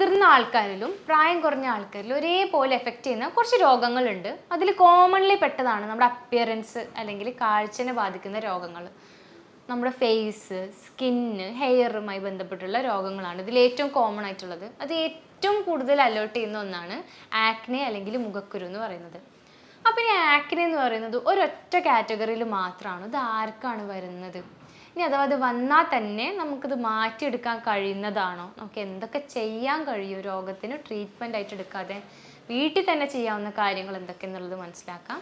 മുതിർന്ന ആൾക്കാരിലും പ്രായം കുറഞ്ഞ ആൾക്കാരിലും ഒരേപോലെ എഫക്റ്റ് ചെയ്യുന്ന കുറച്ച് രോഗങ്ങളുണ്ട്. അതിൽ കോമൺലി പെട്ടതാണ് നമ്മുടെ അപ്പിയറൻസ് അല്ലെങ്കിൽ കാഴ്ചനെ ബാധിക്കുന്ന രോഗങ്ങൾ. നമ്മുടെ ഫേസ് സ്കിന്ന് ഹെയറുമായി ബന്ധപ്പെട്ടുള്ള രോഗങ്ങളാണ് ഇതിൽ ഏറ്റവും കോമൺ ആയിട്ടുള്ളത്. അത് ഏറ്റവും കൂടുതൽ അലേർട്ട് ചെയ്യുന്ന ഒന്നാണ് ആക്നെ അല്ലെങ്കിൽ മുഖക്കുരു എന്ന് പറയുന്നത്. അപ്പം ഈ ആക്നെ എന്ന് പറയുന്നത് ഒരൊറ്റ കാറ്റഗറിയിൽ മാത്രമാണ് ഇത് ആർക്കാണ് വരുന്നത്? ഇനി അഥവാ അത് വന്നാൽ തന്നെ നമുക്കിത് മാറ്റിയെടുക്കാൻ കഴിയുന്നതാണോ? നമുക്ക് എന്തൊക്കെ ചെയ്യാൻ കഴിയും രോഗത്തിന് ട്രീറ്റ്മെന്റ് ആയിട്ട് എടുക്കാതെ? വീട്ടിൽ തന്നെ ചെയ്യാവുന്ന കാര്യങ്ങൾ എന്തൊക്കെ എന്നുള്ളത് മനസ്സിലാക്കാം.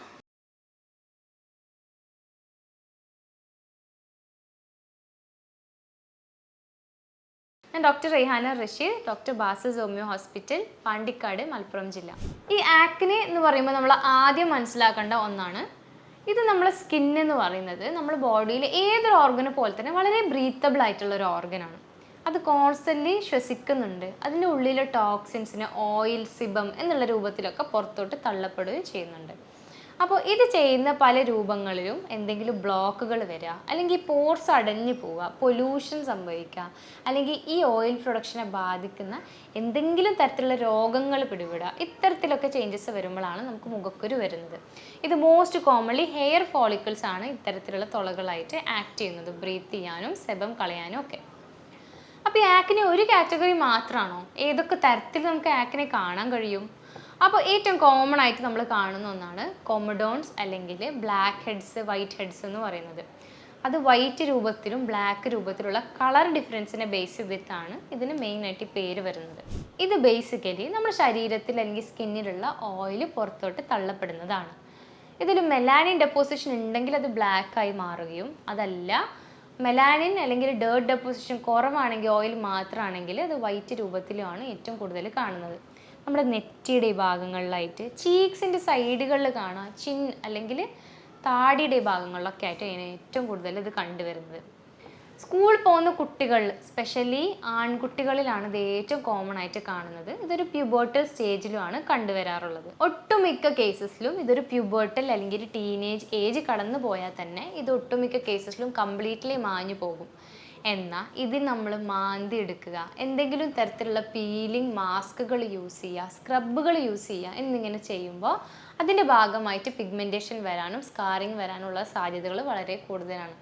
ഞാൻ doctor Reyhana Rasheed doctor Basas homeo hospital Pandikkad Malappuram ജില്ല. ഈ ആക്നെ എന്ന് പറയുമ്പോൾ നമ്മൾ ആദ്യം മനസ്സിലാക്കേണ്ട ഒന്നാണ് ഇത് നമ്മുടെ സ്കിൻ എന്ന് പറയുന്നത് നമ്മുടെ ബോഡിയിൽ ഏതൊരു ഓർഗനെ പോലെ തന്നെ വളരെ ബ്രീത്തബിൾ ആയിട്ടുള്ള ഒരു ഓർഗനാണ് അത് കോൺസ്റ്റന്റ്ലി ശ്വസിക്കുന്നുണ്ട്. അതിന്റെ ഉള്ളിലെ ടോക്സിൻസിനെ ഓയിൽ സിബം എന്നുള്ള രൂപത്തിലൊക്കെ പുറത്തോട്ട് തള്ളപ്പെടുകയും ചെയ്യുന്നുണ്ട്. അപ്പോൾ ഇത് ചെയ്യുന്ന പല രൂപങ്ങളിലും എന്തെങ്കിലും ബ്ലോക്കുകൾ വരിക അല്ലെങ്കിൽ പോർസ് അടഞ്ഞു പോവുക പൊല്യൂഷൻ സംഭവിക്കുക അല്ലെങ്കിൽ ഈ ഓയിൽ പ്രൊഡക്ഷനെ ബാധിക്കുന്ന എന്തെങ്കിലും തരത്തിലുള്ള രോഗങ്ങൾ പിടിപെടുക ഇത്തരത്തിലൊക്കെ ചേഞ്ചസ് വരുമ്പോഴാണ് നമുക്ക് മുഖക്കുരു വരുന്നത്. ഇത് മോസ്റ്റ് കോമൺലി ഹെയർ ഫോളിക്കിൾസ് ആണ് ഇത്തരത്തിലുള്ള തുളകളായിട്ട് ആക്ട് ചെയ്യുന്നത്. ബ്രീത്ത് ചെയ്യാനും സെബം കളയാനും ഒക്കെ. അപ്പോൾ ഈ ആക്കിനെ ഒരു കാറ്റഗറി മാത്രമാണോ ഏതൊക്കെ തരത്തിൽ നമുക്ക് ആക്കിനെ കാണാൻ കഴിയും? അപ്പോൾ ഏറ്റവും കോമൺ ആയിട്ട് നമ്മൾ കാണുന്ന ഒന്നാണ് കോമഡോൺസ് അല്ലെങ്കിൽ ബ്ലാക്ക് ഹെഡ്സ് വൈറ്റ് ഹെഡ്സ് എന്ന് പറയുന്നത്. അത് വൈറ്റ് രൂപത്തിലും ബ്ലാക്ക് രൂപത്തിലുള്ള കളർ ഡിഫറൻസിനെ ബേസ് ചെയ്തിട്ടാണ് ഇതിന് മെയിനായിട്ട് പേര് വരുന്നത്. ഇത് ബേസിക്കലി നമ്മുടെ ശരീരത്തിൽ അല്ലെങ്കിൽ സ്കിന്നിലുള്ള ഓയിൽ പുറത്തോട്ട് തള്ളപ്പെടുന്നതാണ്. ഇതിൽ മെലാനിൻ ഡെപ്പോസിഷൻ ഉണ്ടെങ്കിൽ അത് ബ്ലാക്കായി മാറുകയും അതല്ല മെലാനിൻ അല്ലെങ്കിൽ ഡേർട്ട് ഡെപ്പോസിഷൻ കുറവാണെങ്കിൽ ഓയിൽ മാത്രമാണെങ്കിൽ അത് വൈറ്റ് രൂപത്തിലുമാണ് ഏറ്റവും കൂടുതൽ കാണുന്നത്. നമ്മുടെ നെറ്റിയുടെ ഭാഗങ്ങളിലായിട്ട് ചീക്സിന്റെ സൈഡുകളിൽ കാണാം ചിൻ അല്ലെങ്കിൽ താടിയുടെ ഭാഗങ്ങളിലൊക്കെ ആയിട്ട് അതിന് ഏറ്റവും കൂടുതൽ ഇത് കണ്ടുവരുന്നത്. സ്കൂൾ പോകുന്ന കുട്ടികൾ സ്പെഷ്യലി ആൺകുട്ടികളിലാണ് ഇത് ഏറ്റവും കോമൺ ആയിട്ട് കാണുന്നത്. ഇതൊരു പ്യൂബേർട്ടൽ സ്റ്റേജിലുമാണ് കണ്ടുവരാറുള്ളത്. ഒട്ടുമിക്ക കേസസിലും ഇതൊരു പ്യൂബേർട്ടൽ അല്ലെങ്കിൽ ടീനേജ് ഏജ് കടന്നു പോയാൽ തന്നെ ഇത് ഒട്ടുമിക്ക കേസസിലും കംപ്ലീറ്റ്ലി മാഞ്ഞു പോകും എന്നാൽ ഇത് നമ്മൾ മാന്തി എടുക്കുക. എന്തെങ്കിലും തരത്തിലുള്ള പീലിംഗ് മാസ്കുകൾ യൂസ് ചെയ്യുക സ്ക്രബുകൾ യൂസ് ചെയ്യുക എന്നിങ്ങനെ ചെയ്യുമ്പോൾ അതിന്റെ ഭാഗമായിട്ട് പിഗ്മെന്റേഷൻ വരാനും സ്കാറിങ് വരാനുള്ള സാധ്യതകൾ വളരെ കൂടുതലാണ്.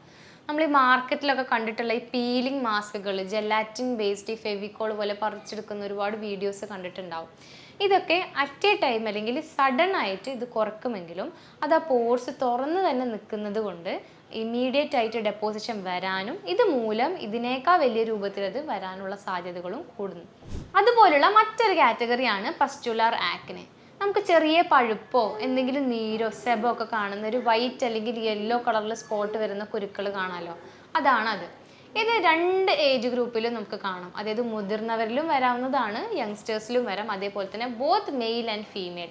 നമ്മൾ ഈ മാർക്കറ്റിലൊക്കെ കണ്ടിട്ടുള്ള ഈ പീലിംഗ് മാസ്കുകൾ ജെലാറ്റിൻ ബേസ്ഡ് ഈ ഫെവിക്കോൾ പോലെ പറിച്ചെടുക്കുന്ന ഒരുപാട് വീഡിയോസ് കണ്ടിട്ടുണ്ടാവും. ഇതൊക്കെ അറ്റ് എ ടൈം അല്ലെങ്കിൽ സഡൻ ആയിട്ട് ഇത് കുറക്കുമെങ്കിലും അത് ആ പോർസ് തുറന്ന് തന്നെ നിൽക്കുന്നത് കൊണ്ട് ഇമ്മീഡിയറ്റ് ആയിട്ട് ഡെപ്പോസിഷൻ വരാനും ഇത് മൂലം ഇതിനേക്കാൾ വലിയ രൂപത്തിൽ അത് വരാനുള്ള സാധ്യതകളും കൂടുന്നു. അതുപോലുള്ള മറ്റൊരു കാറ്റഗറിയാണ് പസ്റ്റുലാർ ആക്നെ നമുക്ക് ചെറിയ പഴുപ്പോ എന്തെങ്കിലും നീരോ സെബോ ഒക്കെ കാണുന്ന ഒരു വൈറ്റ് അല്ലെങ്കിൽ യെല്ലോ കളറിൽ സ്പോട്ട് വരുന്ന കുരുക്കൾ കാണാമല്ലോ അതാണത് അത്. ഇത് രണ്ട് ഏജ് ഗ്രൂപ്പിലും നമുക്ക് കാണാം. അതായത് മുതിർന്നവരിലും വരാവുന്നതാണ് യങ്സ്റ്റേഴ്സിലും വരാം. അതേപോലെ തന്നെ ബോത്ത് മെയിൽ ആൻഡ് ഫീമെയിൽ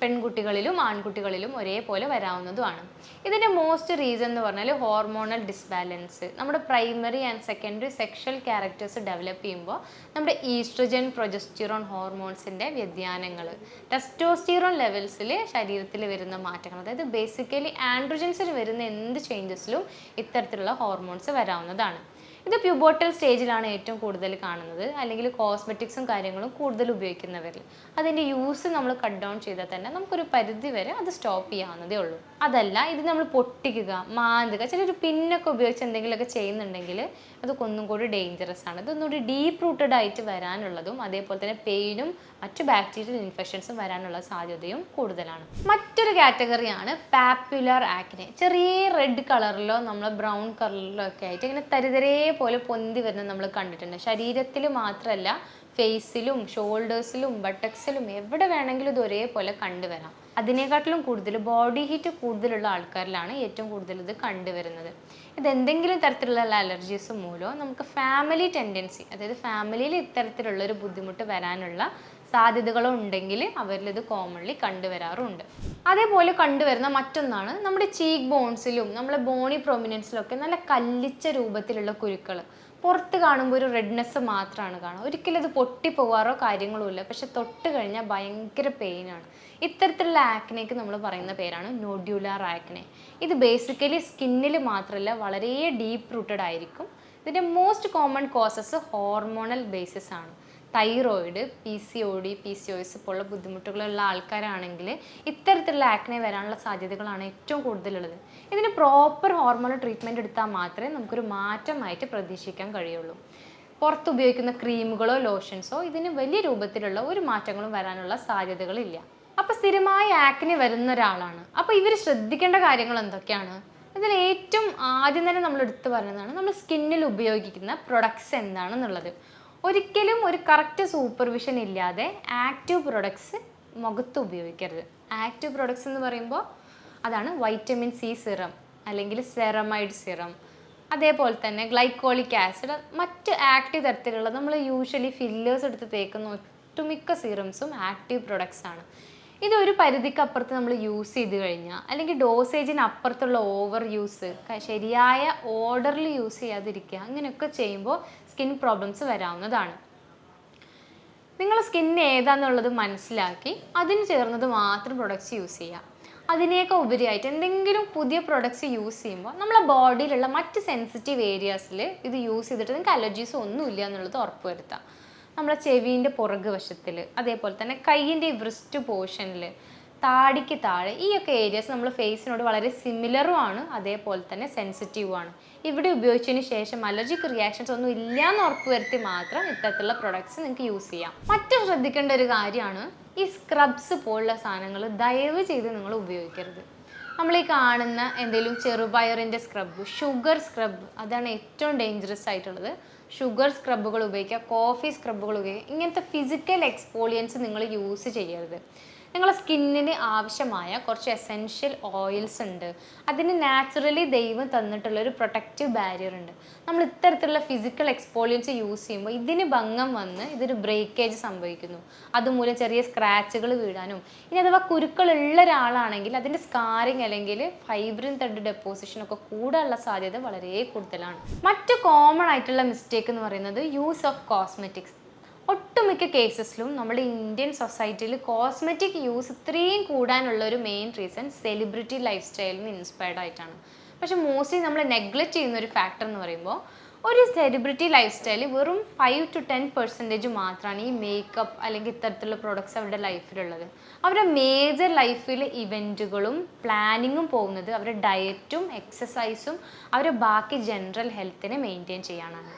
പെൺകുട്ടികളിലും ആൺകുട്ടികളിലും ഒരേപോലെ വരാവുന്നതുമാണ്. ഇതിന്റെ മോസ്റ്റ് റീസൺ എന്ന് പറഞ്ഞാൽ ഹോർമോണൽ ഡിസ്ബാലൻസ് നമ്മുടെ primary and secondary sexual characters develop ചെയ്യുമ്പോൾ നമ്മുടെ ഈസ്ട്രജൻ പ്രൊജസ്റ്റിറോൺ ഹോർമോൺസിന്റെ വ്യതിയാനങ്ങൾ ടെസ്റ്റോസ്റ്റിറോൺ ലെവൽസിൽ ശരീരത്തിൽ വരുന്ന മാറ്റങ്ങൾ അതായത് ബേസിക്കലി ആൻഡ്രോജൻസിൽ വരുന്ന എന്ത് ചേഞ്ചസിലും ഇത്തരത്തിലുള്ള ഹോർമോൺസ് വരാവുന്നതാണ്. ഇത് പ്യൂബോട്ടൽ സ്റ്റേജിലാണ് ഏറ്റവും കൂടുതൽ കാണുന്നത്. അല്ലെങ്കിൽ കോസ്മെറ്റിക്സും കാര്യങ്ങളും കൂടുതൽ ഉപയോഗിക്കുന്നവരിൽ അതിന്റെ യൂസ് നമ്മൾ കട്ട് ഡൗൺ ചെയ്താൽ തന്നെ നമുക്കൊരു പരിധി വരെ അത് സ്റ്റോപ്പ് ചെയ്യാവുന്നതേ ഉള്ളൂ. അതല്ല ഇത് നമ്മൾ പൊട്ടിക്കുക മാന്തുക ചിലർ പിന്നൊക്കെ ഉപയോഗിച്ച് എന്തെങ്കിലുമൊക്കെ ചെയ്യുന്നുണ്ടെങ്കിൽ അതൊക്കെ ഒന്നും കൂടി ഡേഞ്ചറസ് ആണ്. ഇതൊന്നുകൂടി ഡീപ്പ് റൂട്ടഡ് ആയിട്ട് വരാനുള്ളതും അതേപോലെ തന്നെ പെയിനും മറ്റു ബാക്ടീരിയൽ ഇൻഫെക്ഷൻസും വരാനുള്ള സാധ്യതയും കൂടുതലാണ്. മറ്റൊരു കാറ്റഗറിയാണ് പാപ്പുലർ ആക്നെ ചെറിയ റെഡ് കളറിലോ നമ്മൾ ബ്രൗൺ കളറിലോ ഒക്കെ ആയിട്ട് ഇങ്ങനെ തരിതരേ പോലെ പൊന്തി വരുന്നത് നമ്മൾ കണ്ടിട്ടുണ്ട്. ശരീരത്തിൽ മാത്രമല്ല ഫേസിലും ഷോൾഡേഴ്സിലും ബട്ടക്സിലും എവിടെ വേണമെങ്കിലും ഇത് ഒരേപോലെ കണ്ടുവരാം അതിനെക്കാട്ടിലും കൂടുതൽ ബോഡി ഹീറ്റ് കൂടുതലുള്ള ആൾക്കാരിലാണ് ഏറ്റവും കൂടുതൽ ഇത് കണ്ടുവരുന്നത് ഇത് എന്തെങ്കിലും തരത്തിലുള്ള അലർജീസ് മൂലമോ നമുക്ക് ഫാമിലി ടെൻഡൻസി അതായത് ഫാമിലിയിൽ ഇത്തരത്തിലുള്ള ഒരു ബുദ്ധിമുട്ട് വരാനുള്ള സാധ്യതകളോ ഉണ്ടെങ്കിൽ ഇത് കോമൺലി കണ്ടുവരാറുണ്ട്. അതേപോലെ കണ്ടുവരുന്ന മറ്റൊന്നാണ് നമ്മുടെ ചീക്ക് ബോൺസിലും നമ്മളെ ബോണി പ്രൊമിനൻസിലും ഒക്കെ നല്ല കല്ലിച്ച രൂപത്തിലുള്ള കുരുക്കൾ പുറത്ത് കാണുമ്പോൾ ഒരു റെഡ്നെസ് മാത്രമാണ് കാണുക. ഒരിക്കലും ഇത് പൊട്ടിപ്പോവാറോ കാര്യങ്ങളോ ഇല്ല. പക്ഷെ തൊട്ട് കഴിഞ്ഞാൽ ഭയങ്കര പെയിനാണ് ഇത്തരത്തിലുള്ള ആക്നേക്ക് നമ്മൾ പറയുന്ന പേരാണ് നോഡ്യൂലാർ ആക്നെ ഇത് ബേസിക്കലി സ്കിന്നിൽ മാത്രമല്ല വളരെ ഡീപ്പ് റൂട്ടഡ് ആയിരിക്കും. ഇതിന്റെ most common causes hormonal basis ആണ്. Thyroid P C O D P C O S പോലുള്ള ബുദ്ധിമുട്ടുകളുള്ള ആൾക്കാരാണെങ്കിൽ ഇത്തരത്തിലുള്ള ആക്നെ വരാനുള്ള സാധ്യതകളാണ് ഏറ്റവും കൂടുതലുള്ളത്. ഇതിന് പ്രോപ്പർ ഹോർമോണൽ ട്രീറ്റ്മെന്റ് എടുത്താൽ മാത്രമേ നമുക്കൊരു മാറ്റമായിട്ട് പ്രതീക്ഷിക്കാൻ കഴിയുള്ളൂ. പുറത്ത് ഉപയോഗിക്കുന്ന ക്രീമുകളോ ലോഷൻസോ ഇതിന് വലിയ രൂപത്തിലുള്ള ഒരു മാറ്റങ്ങളും വരാനുള്ള സാധ്യതകളില്ല. അപ്പോൾ സ്ഥിരമായി ആക്നെ വരുന്ന ഒരാളാണ്. അപ്പോൾ ഇവർ ശ്രദ്ധിക്കേണ്ട കാര്യങ്ങൾ എന്തൊക്കെയാണ്? ഇതിൽ ഏറ്റവും ആദ്യം തന്നെ നമ്മൾ എടുത്തു പറയുന്നതാണ് നമ്മൾ സ്കിന്നിൽ ഉപയോഗിക്കുന്ന പ്രൊഡക്ട്സ് എന്താണെന്നുള്ളത്. ഒരിക്കലും ഒരു കറക്റ്റ് സൂപ്പർവിഷൻ ഇല്ലാതെ ആക്റ്റീവ് പ്രൊഡക്ട്സ് മുഖത്ത് ഉപയോഗിക്കരുത്. ആക്റ്റീവ് പ്രൊഡക്ട്സ് എന്ന് പറയുമ്പോൾ അതാണ് വൈറ്റമിൻ സി സിറം അല്ലെങ്കിൽ സെറമൈഡ് സിറം അതേപോലെ തന്നെ ഗ്ലൈക്കോളിക് ആസിഡ് മറ്റ് ആക്റ്റീവ് തരത്തിലുള്ള നമ്മൾ യൂഷ്വലി ഫില്ലേഴ്സ് എടുത്ത് തേക്കുന്ന ഒട്ടുമിക്ക സീറംസും ആക്റ്റീവ് പ്രൊഡക്ട്സ് ആണ്. ഇത് ഒരു പരിധിക്ക് അപ്പുറത്ത് നമ്മൾ യൂസ് ചെയ്ത് കഴിഞ്ഞാൽ അല്ലെങ്കിൽ ഡോസേജിന് അപ്പുറത്തുള്ള ഓവർ യൂസ് ശരിയായ ഓർഡറിൽ യൂസ് ചെയ്യാതിരിക്കുക അങ്ങനെയൊക്കെ ചെയ്യുമ്പോൾ സ്കിൻ പ്രോബ്ലംസ് വരാവുന്നതാണ്. നിങ്ങൾ സ്കിൻ ഏതാന്നുള്ളത് മനസ്സിലാക്കി അതിന് ചേർന്നത് മാത്രം പ്രൊഡക്ട്സ് യൂസ് ചെയ്യുക. അതിനേക്കാൾ ഉപരിയായിട്ട് എന്തെങ്കിലും പുതിയ പ്രൊഡക്ട്സ് യൂസ് ചെയ്യുമ്പോൾ നമ്മളെ ബോഡിയിലുള്ള മറ്റ് സെൻസിറ്റീവ് ഏരിയാസിൽ ഇത് യൂസ് ചെയ്തിട്ട് നിങ്ങൾക്ക് അലർജീസ് ഒന്നുമില്ല എന്നുള്ളത് ഉറപ്പുവരുത്താം നമ്മളെ ചെവീന്റെ പുറക് വശത്തിൽ അതേപോലെ തന്നെ കൈയിന്റെ വ്രിസ്റ്റ് പോർഷനിൽ താടിക്ക് താഴെ ഈയൊക്കെ ഏരിയാസ് നമ്മൾ ഫേസിനോട് വളരെ സിമിലറും ആണ് അതേപോലെ തന്നെ സെൻസിറ്റീവും ആണ്. ഇവിടെ ഉപയോഗിച്ചതിന് ശേഷം അലർജിക് റിയാക്ഷൻസ് ഒന്നും ഇല്ല എന്ന് ഉറപ്പുവരുത്തി മാത്രം ഇത്തരത്തിലുള്ള പ്രൊഡക്ട്സ് നിങ്ങൾക്ക് യൂസ് ചെയ്യാം. മറ്റും ശ്രദ്ധിക്കേണ്ട ഒരു കാര്യമാണ് ഈ സ്ക്രബ്സ് പോലുള്ള സാധനങ്ങൾ ദയവ് ചെയ്ത് നിങ്ങൾ ഉപയോഗിക്കരുത്. നമ്മൾ ഈ കാണുന്ന എന്തെങ്കിലും ചെറുപയറിന്റെ സ്ക്രബ് ഷുഗർ സ്ക്രബ് അതാണ് ഏറ്റവും ഡേഞ്ചറസ് ആയിട്ടുള്ളത്. ഷുഗർ സ്ക്രബുകൾ ഉപയോഗിക്കുക കോഫി സ്ക്രബുകൾ ഉപയോഗിക്കുക ഇങ്ങനത്തെ ഫിസിക്കൽ എക്സ്പോളിയൻസ് നിങ്ങൾ യൂസ് ചെയ്യരുത്. നിങ്ങളെ സ്കിന്നിന് ആവശ്യമായ കുറച്ച് എസെൻഷ്യൽ ഓയിൽസ് ഉണ്ട്. അതിന് നാച്ചുറലി ദൈവം തന്നിട്ടുള്ള ഒരു പ്രൊട്ടക്റ്റീവ് ബാരിയർ ഉണ്ട്. നമ്മൾ ഇത്തരത്തിലുള്ള ഫിസിക്കൽ എക്സ്പോളിയൻസ് യൂസ് ചെയ്യുമ്പോൾ ഇതിന് ഭംഗം വന്ന് ഇതൊരു ബ്രേക്കേജ് സംഭവിക്കുന്നു. അതുമൂലം ചെറിയ സ്ക്രാച്ചുകൾ വീഴാനും. ഇനി അഥവാ കുരുക്കളുള്ള ഒരാളാണെങ്കിൽ അതിന്റെ സ്കാറിങ് അല്ലെങ്കിൽ ഫൈബ്രിൻ തെഡ് ഡെപ്പോസിഷൻ ഒക്കെ കൂടാനുള്ള സാധ്യത വളരെ കൂടുതലാണ്. മറ്റു കോമൺ ആയിട്ടുള്ള മിസ്റ്റേക്ക് എന്ന് പറയുന്നത് യൂസ് ഓഫ് കോസ്മെറ്റിക്സ് ഒട്ടുമിക്ക കേസസിലും നമ്മുടെ ഇന്ത്യൻ സൊസൈറ്റിയിൽ കോസ്മെറ്റിക് യൂസ് ഇത്രയും കൂടാനുള്ള ഒരു മെയിൻ റീസൺ സെലിബ്രിറ്റി ലൈഫ് സ്റ്റൈലിൽ നിന്ന് ഇൻസ്പയർഡ് ആയിട്ടാണ്. പക്ഷെ മോസ്റ്റ്ലി നമ്മൾ നെഗ്ലക്റ്റ് ചെയ്യുന്ന ഒരു ഫാക്ടർ എന്ന് പറയുമ്പോൾ ഒരു സെലിബ്രിറ്റി ലൈഫ് സ്റ്റൈൽ വെറും ഫൈവ് ടു ടെൻ പെർസെന്റേജ് മാത്രമാണ് ഈ മേക്കപ്പ് അല്ലെങ്കിൽ ഇത്തരത്തിലുള്ള പ്രോഡക്ട്സ് അവരുടെ ലൈഫിലുള്ളത് അവരുടെ മേജർ ലൈഫിൽ ഇവന്റുകളും പ്ലാനിങ്ങും പോകുന്നത് അവരുടെ ഡയറ്റും എക്സസൈസും അവരുടെ ബാക്കി ജനറൽ ഹെൽത്തിനെ മെയിന്റെയിൻ ചെയ്യാനാണ്.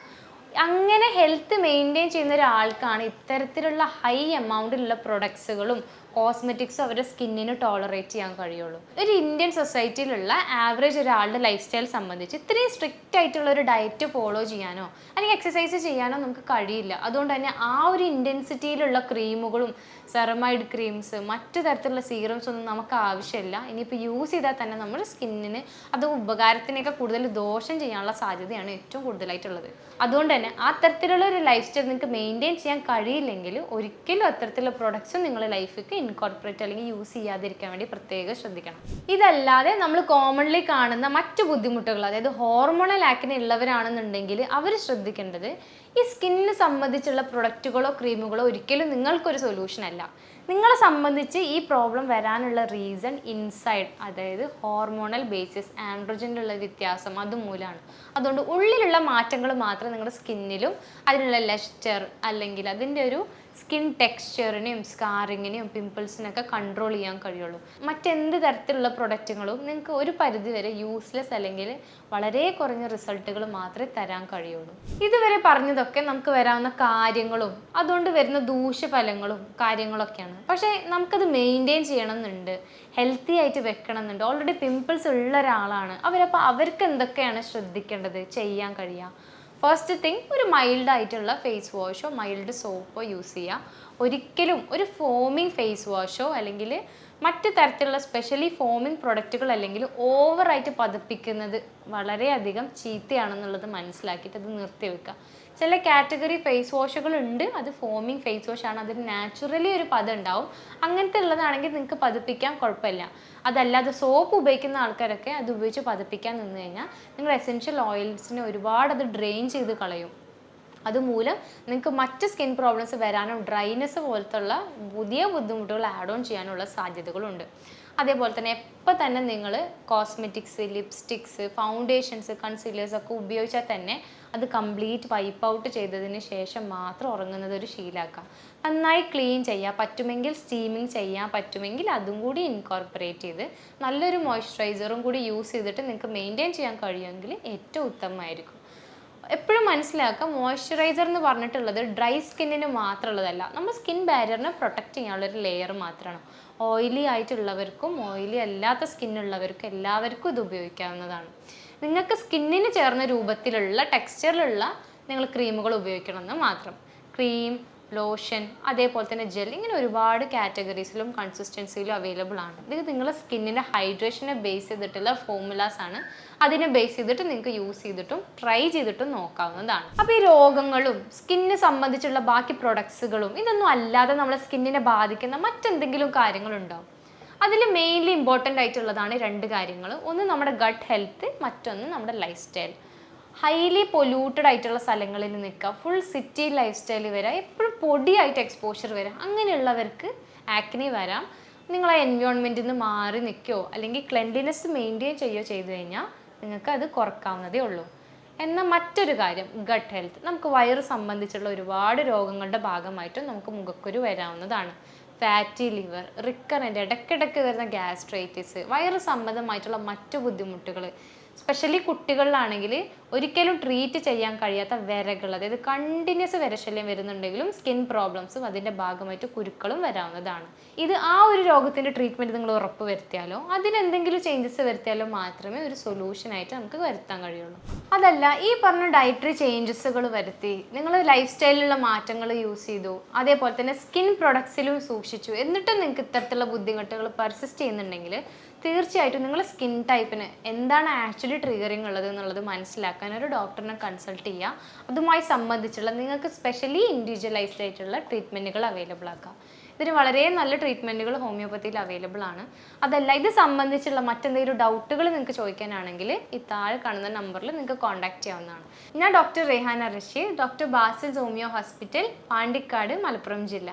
അങ്ങനെ ഹെൽത്ത് മെയിന്റെയിൻ ചെയ്യുന്ന ഒരാൾക്കാണ് ഇത്തരത്തിലുള്ള ഹൈ എമൗണ്ടിലുള്ള പ്രൊഡക്ട്സുകളും കോസ്മെറ്റിക്സും അവരുടെ സ്കിന്നിന് ടോളറേറ്റ് ചെയ്യാൻ കഴിയുള്ളൂ. ഒരു ഇന്ത്യൻ സൊസൈറ്റിയിലുള്ള ആവറേജ് ഒരാളുടെ ലൈഫ് സ്റ്റൈൽ സംബന്ധിച്ച് ഇത്രയും സ്ട്രിക്റ്റ് ആയിട്ടുള്ള ഒരു ഡയറ്റ് ഫോളോ ചെയ്യാനോ അല്ലെങ്കിൽ എക്സസൈസ് ചെയ്യാനോ നമുക്ക് കഴിയില്ല. അതുകൊണ്ട് തന്നെ ആ ഒരു ഇന്റൻസിറ്റിയിലുള്ള ക്രീമുകളും സെറമൈഡ് ക്രീംസ് മറ്റു തരത്തിലുള്ള സീറംസ് ഒന്നും നമുക്ക് ആവശ്യമില്ല. ഇനിയിപ്പോൾ യൂസ് ചെയ്താൽ തന്നെ നമ്മുടെ സ്കിന്നിന് അത് ഉപകാരത്തിനൊക്കെ കൂടുതൽ ദോഷം ചെയ്യാനുള്ള സാധ്യതയാണ് ഏറ്റവും കൂടുതലായിട്ടുള്ളത്. അതുകൊണ്ട് തന്നെ ആ തരത്തിലുള്ള ഒരു ലൈഫ് സ്റ്റൈൽ നിങ്ങൾക്ക് മെയിന്റെയിൻ ചെയ്യാൻ കഴിയില്ലെങ്കിൽ ഒരിക്കലും അത്തരത്തിലുള്ള പ്രൊഡക്ട്സും നിങ്ങൾ ലൈഫിലേക്ക് ഇൻകോർപ്പറേറ്റ് അല്ലെങ്കിൽ യൂസ് ചെയ്യാതിരിക്കാൻ വേണ്ടി പ്രത്യേകം ശ്രദ്ധിക്കണം. ഇതല്ലാതെ നമ്മൾ കോമൺലി കാണുന്ന മറ്റു ബുദ്ധിമുട്ടുകൾ അതായത് ഹോർമോണൽ ആക്കിന് ഉള്ളവരാണെന്നുണ്ടെങ്കിൽ അവർ ശ്രദ്ധിക്കേണ്ടത് ഈ സ്കിന്നിന് സംബന്ധിച്ചുള്ള പ്രൊഡക്റ്റുകളോ ക്രീമുകളോ ഒരിക്കലും നിങ്ങൾക്കൊരു സൊല്യൂഷൻ അല്ല. നിങ്ങളെ സംബന്ധിച്ച് ഈ പ്രോബ്ലം വരാനുള്ള റീസൺ ഇൻസൈഡ് അതായത് ഹോർമോണൽ ബേസിസ് ആൻഡ്രോജനിലുള്ള വ്യത്യാസം അതുമൂലമാണ് അതുകൊണ്ട് ഉള്ളിലുള്ള മാറ്റങ്ങൾ മാത്രം നിങ്ങളുടെ സ്കിന്നിലും അതിനുള്ള ലെസ്റ്റർ അല്ലെങ്കിൽ അതിന്റെ ഒരു സ്കിൻ ടെക്സ്ചറിനെയും സ്കാറിങ്ങിനെയും പിമ്പിൾസിനൊക്കെ കൺട്രോൾ ചെയ്യാൻ കഴിയുള്ളൂ. മറ്റെന്ത് തരത്തിലുള്ള പ്രൊഡക്റ്റുകളും നിങ്ങൾക്ക് ഒരു പരിധി വരെ യൂസ്ലെസ് അല്ലെങ്കിൽ വളരെ കുറഞ്ഞ റിസൾട്ടുകൾ മാത്രമേ തരാൻ കഴിയുള്ളൂ. ഇതുവരെ പറഞ്ഞതൊക്കെ നമുക്ക് വരാവുന്ന കാര്യങ്ങളും അതുകൊണ്ട് വരുന്ന ദൂഷ്യഫലങ്ങളും കാര്യങ്ങളൊക്കെയാണ്. പക്ഷേ നമുക്കത് മെയിന്റെയിൻ ചെയ്യണം എന്നുണ്ട് ഹെൽത്തി ആയിട്ട് വെക്കണം എന്നുണ്ട് ഓൾറെഡി പിമ്പിൾസ് ഉള്ള ഒരാളാണ്. അവരപ്പോൾ അവർക്ക് എന്തൊക്കെയാണ് ശ്രദ്ധിക്കേണ്ടത്? ചെയ്യാൻ കഴിയുക ഫസ്റ്റ് തിങ് ഒരു മൈൽഡ് ആയിട്ടുള്ള ഫേസ് വാഷോ മൈൽഡ് സോപ്പോ യൂസ് ചെയ്യുക ഒരിക്കലും ഒരു ഫോമിങ് ഫേസ് വാഷോ അല്ലെങ്കിൽ മറ്റ് തരത്തിലുള്ള സ്പെഷ്യലി ഫോമിങ് പ്രൊഡക്റ്റുകൾ അല്ലെങ്കിൽ ഓവറായിട്ട് പതിപ്പിക്കുന്നത് വളരെയധികം ചീത്തയാണെന്നുള്ളത് മനസ്സിലാക്കിയിട്ട് അത് നിർത്തിവെക്കുക ചില കാറ്റഗറി ഫേസ് വാഷുകൾ ഉണ്ട്. അത് ഫോമിങ് ഫേസ് വാഷ് ആണ്. അതിന് നാച്ചുറലി ഒരു പദം ഉണ്ടാവും. അങ്ങനത്തെ ഉള്ളതാണെങ്കിൽ നിങ്ങൾക്ക് പതിപ്പിക്കാൻ കുഴപ്പമില്ല. അതല്ലാതെ സോപ്പ് ഉപയോഗിക്കുന്ന ആൾക്കാരൊക്കെ അത് ഉപയോഗിച്ച് പതിപ്പിക്കാൻ നിന്ന് കഴിഞ്ഞാൽ നിങ്ങൾ എസെൻഷ്യൽ ഓയിൽസിനെ ഒരുപാട് അത് ഡ്രെയിൻ ചെയ്ത് കളയും. അതുമൂലം നിങ്ങൾക്ക് മറ്റ് സ്കിൻ പ്രോബ്ലംസ് വരാനും ഡ്രൈനെസ് പോലത്തുള്ള പുതിയ ബുദ്ധിമുട്ടുകൾ ആഡ് ഓൺ ചെയ്യാനുള്ള സാധ്യതകളുണ്ട്. അതേപോലെ തന്നെ എപ്പോൾ തന്നെ നിങ്ങൾ കോസ്മെറ്റിക്സ് ലിപ്സ്റ്റിക്സ് ഫൗണ്ടേഷൻസ് കൺസീലേഴ്സ് ഒക്കെ ഉപയോഗിച്ചാൽ തന്നെ അത് കംപ്ലീറ്റ് വൈപ്പ് ഔട്ട് ചെയ്തതിന് ശേഷം മാത്രം ഉറങ്ങുന്നത് ഒരു ശീലാക്കുക നന്നായി ക്ലീൻ ചെയ്യുക പറ്റുമെങ്കിൽ സ്റ്റീമിങ് ചെയ്യാൻ പറ്റുമെങ്കിൽ അതും കൂടി ഇൻകോർപ്പറേറ്റ് ചെയ്ത് നല്ലൊരു മോയ്സ്ചറൈസറും കൂടി യൂസ് ചെയ്തിട്ട് നിങ്ങൾക്ക് മെയിന്റെയിൻ ചെയ്യാൻ കഴിയുമെങ്കിൽ ഏറ്റവും ഉത്തമമായിരിക്കും. എപ്പോഴും മനസ്സിലാക്കുക മോയ്സ്ചറൈസർ എന്ന് പറഞ്ഞിട്ടുള്ളത് ഡ്രൈ സ്കിന്നിന് മാത്രമുള്ളതല്ല. നമ്മൾ സ്കിൻ ബാരിയറിനെ പ്രൊട്ടക്റ്റ് ചെയ്യാനുള്ളൊരു ലെയർ മാത്രമാണ്. ഓയിലി ആയിട്ടുള്ളവർക്കും ഓയിലി അല്ലാത്ത സ്കിന്നുള്ളവർക്കും എല്ലാവർക്കും ഇത് ഉപയോഗിക്കാവുന്നതാണ്. നിങ്ങൾക്ക് സ്കിന്നിന് ചേർന്ന രൂപത്തിലുള്ള ടെക്സ്ചറിലുള്ള നിങ്ങൾ ക്രീമുകൾ ഉപയോഗിക്കണമെന്ന് മാത്രം. ക്രീം ലോഷൻ അതേപോലെ തന്നെ ജെൽ ഇങ്ങനെ ഒരുപാട് കാറ്റഗറീസിലും കൺസിസ്റ്റൻസിയിലും അവൈലബിൾ ആണ്. ഇത് നിങ്ങളുടെ സ്കിന്നിന്റെ ഹൈഡ്രേഷനെ ബേസ് ചെയ്തിട്ടുള്ള ഫോമുലാസ് ആണ്. അതിനെ ബേസ് ചെയ്തിട്ട് നിങ്ങൾക്ക് യൂസ് ചെയ്തിട്ടും ട്രൈ ചെയ്തിട്ടും നോക്കാവുന്നതാണ്. അപ്പോൾ ഈ രോഗങ്ങളും സ്കിന്നിനെ സംബന്ധിച്ചുള്ള ബാക്കി പ്രൊഡക്ട്സുകളും ഇതൊന്നും അല്ലാതെ നമ്മളെ സ്കിന്നിനെ ബാധിക്കുന്ന മറ്റെന്തെങ്കിലും കാര്യങ്ങളുണ്ടാവും അതിൽ മെയിൻലി ഇമ്പോർട്ടന്റ് ആയിട്ടുള്ളതാണ് രണ്ട് കാര്യങ്ങൾ ഒന്ന് നമ്മുടെ ഗട്ട് ഹെൽത്ത് മറ്റൊന്ന് നമ്മുടെ ലൈഫ് സ്റ്റൈൽ ഹൈലി പൊല്യൂട്ടഡ് ആയിട്ടുള്ള സ്ഥലങ്ങളിൽ നിൽക്കുക. ഫുൾ സിറ്റി ലൈഫ് സ്റ്റൈൽ വരാം എപ്പോഴും പൊടിയായിട്ട് എക്സ്പോഷർ വരാം. അങ്ങനെയുള്ളവർക്ക് ആക്നി വരാം. നിങ്ങൾ ആ എൻവയോൺമെന്റിൽ നിന്ന് മാറി നിൽക്കുകയോ അല്ലെങ്കിൽ ക്ലെൻലിനെസ് മെയിന്റെയിൻ ചെയ്യുകയോ ചെയ്തു കഴിഞ്ഞാൽ നിങ്ങൾക്ക് അത് കുറക്കാവുന്നതേ ഉള്ളൂ. എന്നാൽ മറ്റൊരു കാര്യം ഗട്ട് ഹെൽത്ത് നമുക്ക് വയറ് സംബന്ധിച്ചുള്ള ഒരുപാട് രോഗങ്ങളുടെ ഭാഗമായിട്ടും നമുക്ക് മുഖക്കുരു വരാവുന്നതാണ്. ഫാറ്റി ലിവർ റിക്കറന്റ് ഇടയ്ക്കിടയ്ക്ക് വരുന്ന ഗ്യാസ്ട്രൈറ്റിസ് വയറ് സംബന്ധമായിട്ടുള്ള മറ്റു ബുദ്ധിമുട്ടുകൾ സ്പെഷ്യലി കുട്ടികളിലാണെങ്കിൽ ഒരിക്കലും ട്രീറ്റ് ചെയ്യാൻ കഴിയാത്ത വിരകൾ അതായത് കണ്ടിന്യൂസ് വിരശല്യം വരുന്നുണ്ടെങ്കിലും സ്കിൻ പ്രോബ്ലംസും അതിന്റെ ഭാഗമായിട്ട് കുരുക്കളും വരാവുന്നതാണ്. ഇത് ആ ഒരു രോഗത്തിന്റെ ട്രീറ്റ്മെന്റ് നിങ്ങൾ ഉറപ്പ് വരുത്തിയാലോ അതിനെന്തെങ്കിലും ചേഞ്ചസ് വരുത്തിയാലോ മാത്രമേ ഒരു സൊല്യൂഷനായിട്ട് നമുക്ക് വരുത്താൻ കഴിയുള്ളൂ. അതല്ല ഈ പറഞ്ഞ ഡയറ്ററി ചേഞ്ചസുകൾ വരുത്തി നിങ്ങൾ ലൈഫ് സ്റ്റൈലിലുള്ള മാറ്റങ്ങൾ യൂസ് ചെയ്തു അതേപോലെ തന്നെ സ്കിൻ പ്രൊഡക്ട്സിലും സൂക്ഷിച്ചു എന്നിട്ടും നിങ്ങൾക്ക് ഇത്തരത്തിലുള്ള ബുദ്ധിമുട്ടുകൾ പെർസിസ്റ്റ് ചെയ്യുന്നുണ്ടെങ്കിൽ തീർച്ചയായിട്ടും നിങ്ങളുടെ സ്കിൻ ടൈപ്പിന് എന്താണ് ആക്ച്വലി ട്രിഗറിങ് ഉള്ളത് എന്നുള്ളത് മനസ്സിലാക്കാൻ ഒരു ഡോക്ടറിനെ കൺസൾട്ട് ചെയ്യുക. അതുമായി സംബന്ധിച്ചുള്ള നിങ്ങൾക്ക് സ്പെഷ്യലി ഇൻഡിവിജ്വലൈസ്ഡ് ആയിട്ടുള്ള ട്രീറ്റ്മെന്റുകൾ അവൈലബിൾ ആക്കുക ഇതിന് വളരെ നല്ല ട്രീറ്റ്മെന്റുകൾ ഹോമിയോപ്പതിയിൽ അവൈലബിൾ ആണ്. അതല്ല ഇത് സംബന്ധിച്ചുള്ള മറ്റെന്തെങ്കിലും ഡൗട്ടുകൾ നിങ്ങൾക്ക് ചോദിക്കാനാണെങ്കിൽ ഈ താഴെ കാണുന്ന നമ്പറിൽ നിങ്ങൾക്ക് കോൺടാക്ട് ചെയ്യാവുന്നതാണ്. ഞാൻ doctor Rehana Rasheed doctor Basil homeo hospital Pandikkad Malappuram ജില്ല.